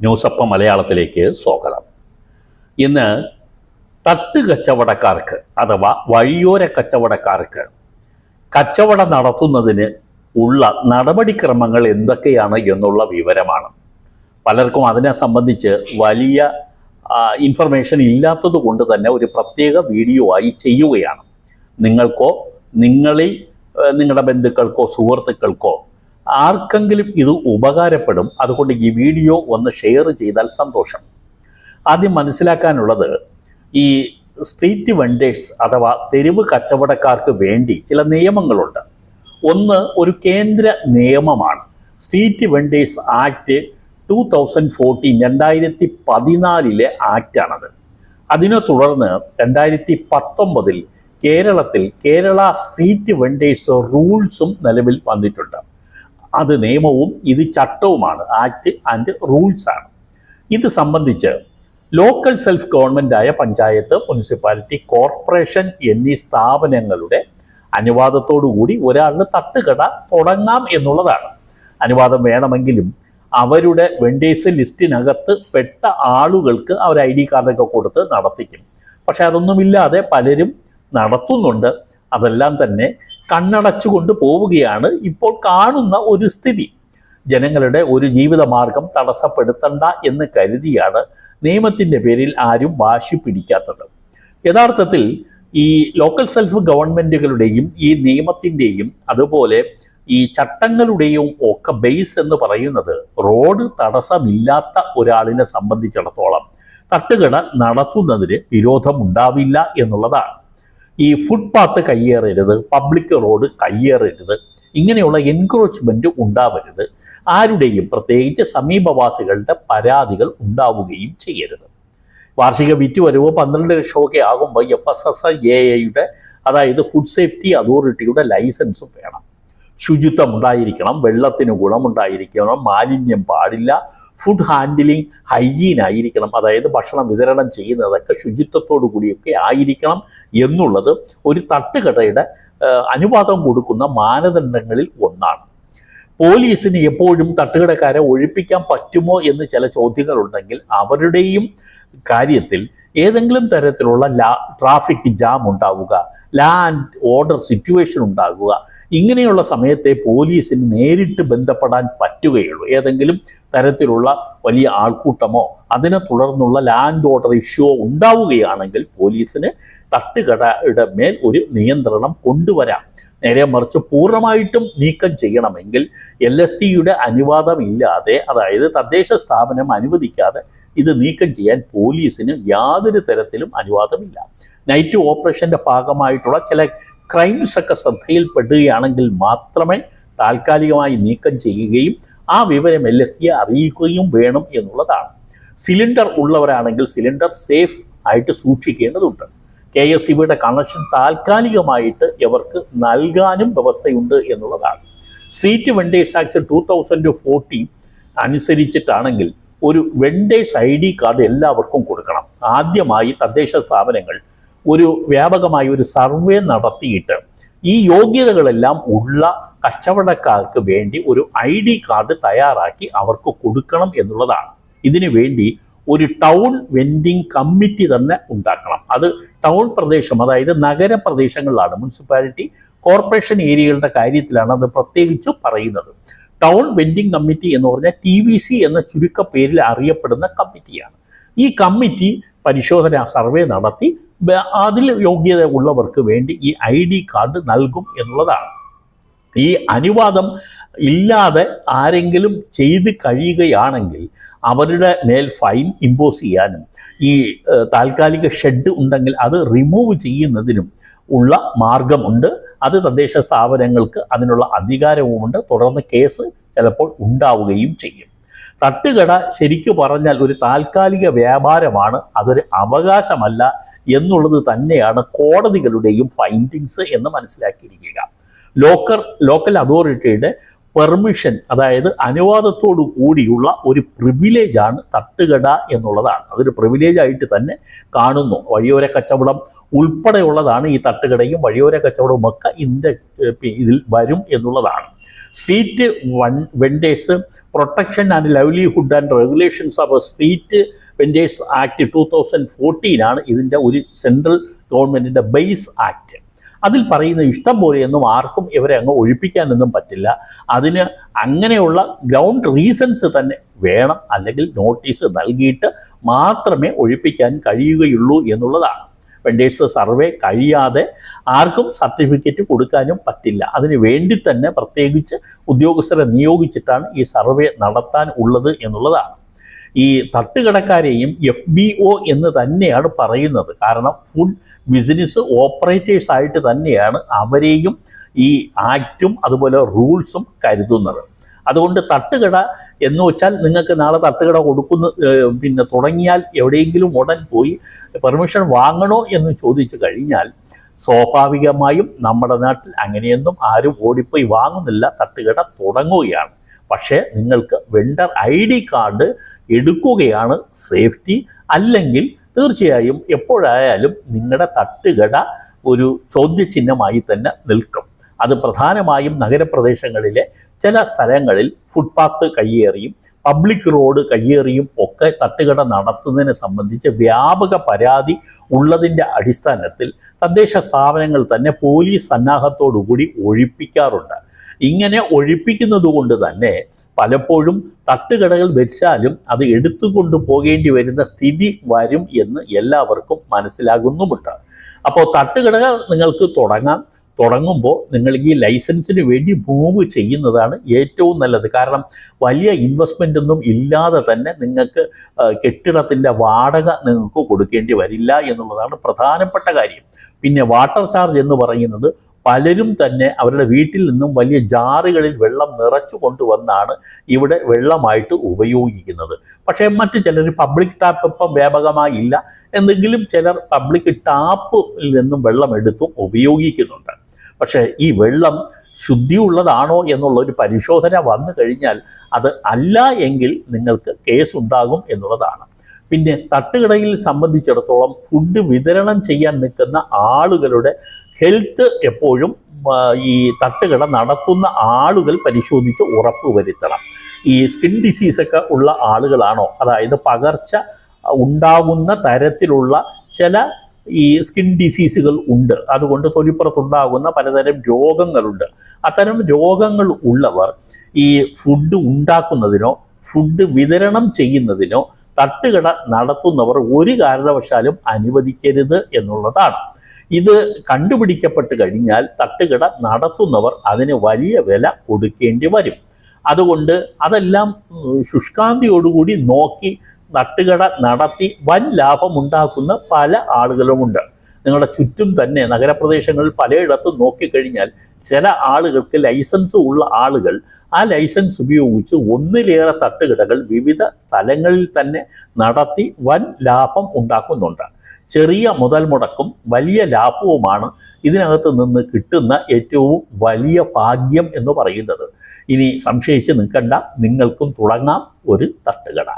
News അപ്പം മലയാളത്തിലേക്ക് സ്വാഗതം. ഇന്ന് തട്ട് കച്ചവടക്കാർക്ക് അഥവാ വഴിയോര കച്ചവടക്കാർക്ക് കച്ചവടം നടത്തുന്നതിന് ഉള്ള നടപടിക്രമങ്ങൾ എന്തൊക്കെയാണ് എന്നുള്ള വിവരമാണ്. പലർക്കും അതിനെ സംബന്ധിച്ച് വലിയ ഇൻഫർമേഷൻ ഇല്ലാത്തത് കൊണ്ട് തന്നെ ഒരു പ്രത്യേക വീഡിയോ ആയി ചെയ്യുകയാണ്. നിങ്ങൾക്കോ നിങ്ങളിൽ നിങ്ങളുടെ ബന്ധുക്കൾക്കോ സുഹൃത്തുക്കൾക്കോ ആർക്കെങ്കിലും ഇത് ഉപകാരപ്പെടും അതുകൊണ്ട് ഈ വീഡിയോ ഒന്ന് ഷെയർ ചെയ്താൽ സന്തോഷം. ആദ്യം മനസ്സിലാക്കാനുള്ളത് ഈ സ്ട്രീറ്റ് വെണ്ടേഴ്സ് അഥവാ തെരുവ് കച്ചവടക്കാർക്ക് വേണ്ടി ചില നിയമങ്ങളുണ്ട്. ഒന്ന് ഒരു കേന്ദ്ര നിയമമാണ്. Street vendors act two thousand fourteen രണ്ടായിരത്തി പതിനാലിലെ ആക്റ്റാണത്. അതിനെ തുടർന്ന് രണ്ടായിരത്തി പത്തൊമ്പതിൽ കേരളത്തിൽ കേരള സ്ട്രീറ്റ് വെണ്ടേഴ്സ് റൂൾസും നിലവിൽ വന്നിട്ടുണ്ട്. അത് നിയമവും ഇത് ചട്ടവുമാണ്. ആക്ട് ആൻഡ് റൂൾസ് ആണ്. ഇത് സംബന്ധിച്ച് ലോക്കൽ സെൽഫ് ഗവൺമെന്റായ പഞ്ചായത്ത് മുനിസിപ്പാലിറ്റി കോർപ്പറേഷൻ എന്നീ സ്ഥാപനങ്ങളുടെ അനുവാദത്തോടുകൂടി ഒരാളിന് തട്ടുകട തുടങ്ങാം എന്നുള്ളതാണ്. അനുവാദം വേണമെങ്കിലും അവരുടെ വെണ്ടേഴ്സ് ലിസ്റ്റിനകത്ത് പെട്ട ആളുകൾക്ക് അവർ ഐ ഡി കാർഡൊക്കെ കൊടുത്ത് നടത്തിക്കും. പക്ഷെ അതൊന്നുമില്ലാതെ പലരും നടത്തുന്നുണ്ട്. അതെല്ലാം തന്നെ കണ്ണടച്ചുകൊണ്ട് പോവുകയാണ് ഇപ്പോൾ കാണുന്ന ഒരു സ്ഥിതി. ജനങ്ങളുടെ ഒരു ജീവിതമാർഗം തടസ്സപ്പെടുത്തണ്ട എന്ന് കരുതിയാണ് നിയമത്തിന്റെ പേരിൽ ആരും വാശി പിടിക്കാത്തത്. യഥാർത്ഥത്തിൽ ഈ ലോക്കൽ സെൽഫ് ഗവൺമെന്റുകളുടെയും ഈ നിയമത്തിന്റെയും അതുപോലെ ഈ ചട്ടങ്ങളുടെയും ഒക്കെ ബേസ് എന്ന് പറയുന്നത് റോഡ് തടസ്സമില്ലാത്ത ഒരാളിനെ സംബന്ധിച്ചിടത്തോളം തട്ടുകട നടത്തുന്നതിന് വിരോധമുണ്ടാവില്ല എന്നുള്ളതാണ്. ഈ ഫുട്പാത്ത് കയ്യേറരുത് പബ്ലിക് റോഡ് കയ്യേറരുത് ഇങ്ങനെയുള്ള എൻക്രോച്ച്മെന്റ് ഉണ്ടാവരുത്. ആരുടെയും പ്രത്യേകിച്ച് സമീപവാസികളുടെ പരാതികൾ ഉണ്ടാവുകയും ചെയ്യരുത്. വാർഷിക വിറ്റുവരവ് പന്ത്രണ്ട് ലക്ഷമൊക്കെ ആകുമ്പോൾ എഫ് എസ് എസ് എ എയുടെ അതായത് ഫുഡ് സേഫ്റ്റി അതോറിറ്റിയുടെ ലൈസൻസും വേണം. ശുചിത്വം ഉണ്ടായിരിക്കണം വെള്ളത്തിന് ഗുണമുണ്ടായിരിക്കണം മാലിന്യം പാടില്ല ഫുഡ് ഹാൻഡിലിംഗ് ഹൈജീൻ ആയിരിക്കണം അതായത് ഭക്ഷണം വിതരണം ചെയ്യുന്നതൊക്കെ ശുചിത്വത്തോടു കൂടിയൊക്കെ ആയിരിക്കണം എന്നുള്ളത് ഒരു തട്ടുകടയുടെ അനുവാദം കൊടുക്കുന്ന മാനദണ്ഡങ്ങളിൽ ഒന്നാണ്. പോലീസിന് എപ്പോഴും തട്ടുകടക്കാരെ ഒഴിപ്പിക്കാൻ പറ്റുമോ എന്ന് ചില ചോദ്യങ്ങളുണ്ടെങ്കിൽ അവരുടെയും കാര്യത്തിൽ ഏതെങ്കിലും തരത്തിലുള്ള ലാ ട്രാഫിക് ജാം ഉണ്ടാവുക ലാൻഡ് ഓർഡർ സിറ്റുവേഷൻ ഉണ്ടാകുക ഇങ്ങനെയുള്ള സമയത്തെ പോലീസിന് നേരിട്ട് ബന്ധപ്പെടാൻ പറ്റുകയുള്ളൂ. ഏതെങ്കിലും തരത്തിലുള്ള വലിയ ആൾക്കൂട്ടമോ അതിനെ തുടർന്നുള്ള ലാൻഡ് ഓർഡർ ഇഷ്യൂ ഉണ്ടാവുകയാണെങ്കിൽ പോലീസിന് തട്ടുകടയുടെ മേൽ ഒരു നിയന്ത്രണം കൊണ്ടുവരാം. നേരെ മറിച്ച് പൂർണമായിട്ടും നീക്കം ചെയ്യണമെങ്കിൽ എൽ എസ് ടിയുടെ അനുവാദമില്ലാതെ അതായത് തദ്ദേശ സ്ഥാപനം അനുവദിക്കാതെ ഇത് നീക്കം ചെയ്യാൻ പോലീസിന് യാതൊരു തരത്തിലും അനുവാദമില്ല. നൈറ്റ് ഓപ്പറേഷന്റെ ഭാഗമായിട്ടുള്ള ചില ക്രൈംസ് ഒക്കെ ശ്രദ്ധയിൽപ്പെടുകയാണെങ്കിൽ മാത്രമേ താൽക്കാലികമായി നീക്കം ചെയ്യുകയും ആ വിവരം എൽ എസ് ടിയെ അറിയിക്കുകയും വേണം എന്നുള്ളതാണ്. സിലിണ്ടർ ഉള്ളവരാണെങ്കിൽ സിലിണ്ടർ സേഫ് ആയിട്ട് സൂക്ഷിക്കേണ്ടതുണ്ട്. കെ എസ് ഇ കണക്ഷൻ താൽക്കാലികമായിട്ട് ഇവർക്ക് നൽകാനും വ്യവസ്ഥയുണ്ട് എന്നുള്ളതാണ്. Street vendors act two thousand fourteen അനുസരിച്ചിട്ടാണെങ്കിൽ ഒരു വെണ്ടേഴ്സ് ഐ ഡി കാർഡ് എല്ലാവർക്കും കൊടുക്കണം. ആദ്യമായി തദ്ദേശ സ്ഥാപനങ്ങൾ ഒരു വ്യാപകമായ ഒരു സർവേ നടത്തിയിട്ട് ഈ യോഗ്യതകളെല്ലാം ഉള്ള കച്ചവടക്കാർക്ക് വേണ്ടി ഒരു ഐ ഡി കാർഡ് തയ്യാറാക്കി അവർക്ക് കൊടുക്കണം എന്നുള്ളതാണ്. ഇതിനു വേണ്ടി ഒരു ടൗൺ വെൻഡിങ് കമ്മിറ്റി തന്നെ ഉണ്ടാക്കണം. അത് ടൗൺ പ്രദേശം അതായത് നഗരപ്രദേശങ്ങളിലാണ് മുനിസിപ്പാലിറ്റി കോർപ്പറേഷൻ ഏരിയകളുടെ കാര്യത്തിലാണ് അത് പ്രത്യേകിച്ച് പറയുന്നത്. ടൗൺ വെൻഡിങ് കമ്മിറ്റി എന്ന് പറഞ്ഞാൽ ടി വി സി എന്ന ചുരുക്കപ്പേരിൽ അറിയപ്പെടുന്ന കമ്മിറ്റിയാണ്. ഈ കമ്മിറ്റി പരിശോധന സർവേ നടത്തി അതിൽ യോഗ്യത ഉള്ളവർക്ക് വേണ്ടി ഈ ഐ ഡി കാർഡ് നൽകും എന്നുള്ളതാണ്. ഈ അനുവാദം ഇല്ലാതെ ആരെങ്കിലും ചെയ്ത് കഴിയുകയാണെങ്കിൽ അവരുടെ മേൽ ഫൈൻ ഇമ്പോസ് ചെയ്യാനും ഈ താൽക്കാലിക ഷെഡ് ഉണ്ടെങ്കിൽ അത് റിമൂവ് ചെയ്യുന്നതിനും ഉള്ള മാർഗമുണ്ട്. അത് തദ്ദേശ സ്ഥാപനങ്ങൾക്ക് അതിനുള്ള അധികാരവുമുണ്ട്. തുടർന്ന് കേസ് ചിലപ്പോൾ ഉണ്ടാവുകയും ചെയ്യും. തട്ടുകട ശരിക്കു പറഞ്ഞാൽ ഒരു താൽക്കാലിക വ്യാപാരമാണ് അതൊരു അവകാശമല്ല എന്നുള്ളത് തന്നെയാണ് കോടതികളുടെയും ഫൈൻഡിങ്സ് എന്ന് മനസ്സിലാക്കിയിരിക്കുക. ലോക്കൽ ലോക്കൽ അതോറിറ്റിയുടെ പെർമിഷൻ അതായത് അനുവാദത്തോടു കൂടിയുള്ള ഒരു പ്രിവിലേജാണ് തട്ടുകട എന്നുള്ളതാണ്. അതൊരു പ്രിവിലേജായിട്ട് തന്നെ കാണുന്നു. വഴിയോര കച്ചവടം ഉൾപ്പെടെയുള്ളതാണ് ഈ തട്ടുകടയും വഴിയോര കച്ചവടവും ഒക്കെ ഇതിന്റെ ഇതിൽ വരും എന്നുള്ളതാണ്. Street one vendors protection and livelihood and regulations of street vendors act two thousand ഫോർട്ടീനാണ് ഇതിന്റെ ഒരു സെൻട്രൽ ഗവൺമെന്റിന്റെ ബേസ് ആക്ട് അതിൽ പറയുന്ന ഇഷ്ടം പോലെയൊന്നും ആർക്കും ഇവരെ അങ്ങ് ഒഴിപ്പിക്കാനൊന്നും പറ്റില്ല. അതിന് അങ്ങനെയുള്ള ഗ്രൗണ്ട് റീസൺസ് തന്നെ വേണം അല്ലെങ്കിൽ നോട്ടീസ് നൽകിയിട്ട് മാത്രമേ ഒഴിപ്പിക്കാൻ കഴിയുകയുള്ളൂ എന്നുള്ളതാണ്. വെണ്ടേഴ്സ് സർവേ കഴിയാതെ ആർക്കും സർട്ടിഫിക്കറ്റ് കൊടുക്കാനും പറ്റില്ല. അതിന് വേണ്ടി തന്നെ പ്രത്യേകിച്ച് ഉദ്യോഗസ്ഥരെ നിയോഗിച്ചിട്ടാണ് ഈ സർവേ നടത്താൻ ഉള്ളത് എന്നുള്ളതാണ്. ഈ തട്ടുകടക്കാരെയും എഫ് ബി ഒ എന്ന് തന്നെയാണ് പറയുന്നത്. കാരണം ഫുഡ് ബിസിനസ് ഓപ്പറേറ്റേഴ്സ് ആയിട്ട് തന്നെയാണ് അവരെയും ഈ ആക്റ്റും അതുപോലെ റൂൾസും കരുതുന്നത്. അതുകൊണ്ട് തട്ടുകട എന്ന് വെച്ചാൽ നിങ്ങൾക്ക് നാളെ തട്ടുകട കൊടുക്കുന്ന പിന്നെ തുടങ്ങിയാൽ എവിടെയെങ്കിലും ഉടൻ പോയി പെർമിഷൻ വാങ്ങണോ എന്ന് ചോദിച്ചു കഴിഞ്ഞാൽ സ്വാഭാവികമായും നമ്മുടെ നാട്ടിൽ അങ്ങനെയൊന്നും ആരും ഓടിപ്പോയി വാങ്ങുന്നില്ല. തട്ടുകട തുടങ്ങുകയാണ്. പക്ഷേ നിങ്ങൾക്ക് വെണ്ടർ ഐ ഡി കാർഡ് എടുക്കുകയാണ് സേഫ്റ്റി അല്ലെങ്കിൽ തീർച്ചയായും എപ്പോഴായാലും നിങ്ങളുടെ തട്ടുകട ഒരു ചോദ്യചിഹ്നമായി തന്നെ നിൽക്കും. അത് പ്രധാനമായും നഗരപ്രദേശങ്ങളിലെ ചില സ്ഥലങ്ങളിൽ ഫുട്പാത്ത് കയ്യേറിയും പബ്ലിക് റോഡ് കയ്യേറിയും ഒക്കെ തട്ടുകട നടത്തുന്നതിനെ സംബന്ധിച്ച് വ്യാപക പരാതി ഉള്ളതിന്റെ അടിസ്ഥാനത്തിൽ തദ്ദേശ സ്ഥാപനങ്ങൾ തന്നെ പോലീസ് സന്നാഹത്തോടുകൂടി ഒഴിപ്പിക്കാറുണ്ട്. ഇങ്ങനെ ഒഴിപ്പിക്കുന്നതുകൊണ്ട് തന്നെ പലപ്പോഴും തട്ടുകടകൾ വെച്ചാലും അത് എടുത്തുകൊണ്ട് പോകേണ്ടി വരുന്ന സ്ഥിതി വരും എന്ന് എല്ലാവർക്കും മനസ്സിലാകുന്നുമുണ്ട്. അപ്പോൾ തട്ടുകടകൾ നിങ്ങൾക്ക് തുടങ്ങാം. തുടങ്ങുമ്പോൾ നിങ്ങൾ ഈ ലൈസൻസിന് വേണ്ടി മൂവ് ചെയ്യുന്നതാണ് ഏറ്റവും നല്ലത്. കാരണം വലിയ ഇൻവെസ്റ്റ്മെന്റ് ഒന്നും ഇല്ലാതെ തന്നെ നിങ്ങൾക്ക് കെട്ടിടത്തിന്റെ വാടക നിങ്ങൾക്ക് കൊടുക്കേണ്ടി വരില്ല എന്നുള്ളതാണ് പ്രധാനപ്പെട്ട കാര്യം. പിന്നെ വാട്ടർ ചാർജ് എന്ന് പറയുന്നത് പലരും തന്നെ അവരുടെ വീട്ടിൽ നിന്നും വലിയ ജാറുകളിൽ വെള്ളം നിറച്ചു കൊണ്ടുവന്നാണ് ഇവിടെ വെള്ളമായിട്ട് ഉപയോഗിക്കുന്നത്. പക്ഷേ മറ്റു ചിലർ പബ്ലിക് ടാപ്പ് ഇപ്പം വ്യാപകമായില്ല എന്തെങ്കിലും ചിലർ പബ്ലിക് ടാപ്പിൽ നിന്നും വെള്ളം എടുത്തും ഉപയോഗിക്കുന്നുണ്ട്. പക്ഷേ ഈ വെള്ളം ശുദ്ധിയുള്ളതാണോ എന്നുള്ള ഒരു പരിശോധന വന്നു കഴിഞ്ഞാൽ അത് അല്ല എങ്കിൽ നിങ്ങൾക്ക് കേസ് ഉണ്ടാകും എന്നുള്ളതാണ്. പിന്നെ തട്ടുകടയിൽ സംബന്ധിച്ചിടത്തോളം ഫുഡ് വിതരണം ചെയ്യാൻ നിൽക്കുന്ന ആളുകളുടെ ഹെൽത്ത് എപ്പോഴും ഈ തട്ടുകട നടത്തുന്ന ആളുകൾ പരിശോധിച്ച് ഉറപ്പ് വരുത്തണം. ഈ സ്കിൻ ഡിസീസൊക്കെ ഉള്ള ആളുകളാണോ? അതായത് പകർച്ച ഉണ്ടാകുന്ന തരത്തിലുള്ള ചില ഈ സ്കിൻ ഡിസീസുകൾ ഉണ്ട്. അതുകൊണ്ട് തൊലിപ്പുറത്തുണ്ടാകുന്ന പലതരം രോഗങ്ങളുണ്ട്. അത്തരം രോഗങ്ങൾ ഉള്ളവർ ഈ ഫുഡ് ഉണ്ടാക്കുന്നതിനോ ഫുഡ് വിതരണം ചെയ്യുന്നതിനോ തട്ടുകട നടത്തുന്നവർ ഒരു കാരണവശാലും അനുവദിക്കരുത് എന്നുള്ളതാണ്. ഇത് കണ്ടുപിടിക്കപ്പെട്ട് കഴിഞ്ഞാൽ തട്ടുകട നടത്തുന്നവർ അതിന് വലിയ വില കൊടുക്കേണ്ടി വരും. അതുകൊണ്ട് അതെല്ലാം ശുഷ്കാന്തിയോടുകൂടി നോക്കി തട്ടുകട നടത്തി വൻ ലാഭമുണ്ടാക്കുന്ന പല ആളുകളുമുണ്ട്. നിങ്ങളുടെ ചുറ്റും തന്നെ നഗരപ്രദേശങ്ങളിൽ പലയിടത്തും നോക്കിക്കഴിഞ്ഞാൽ ചില ആളുകൾക്ക് ലൈസൻസ് ഉള്ള ആളുകൾ ആ ലൈസൻസ് ഉപയോഗിച്ച് ഒന്നിലേറെ തട്ടുകടകൾ വിവിധ സ്ഥലങ്ങളിൽ തന്നെ നടത്തി വൻ ലാഭം ഉണ്ടാക്കുന്നുണ്ട്. ചെറിയ മുതൽ മുടക്കും വലിയ ലാഭവുമാണ് ഇതിനകത്ത് നിന്ന് കിട്ടുന്ന ഏറ്റവും വലിയ ഭാഗ്യം എന്ന് പറയുന്നത്. ഇനി സംശയിച്ച് നിൽക്കണ്ട നിങ്ങൾക്കും തുടങ്ങാം ഒരു തട്ടുകട.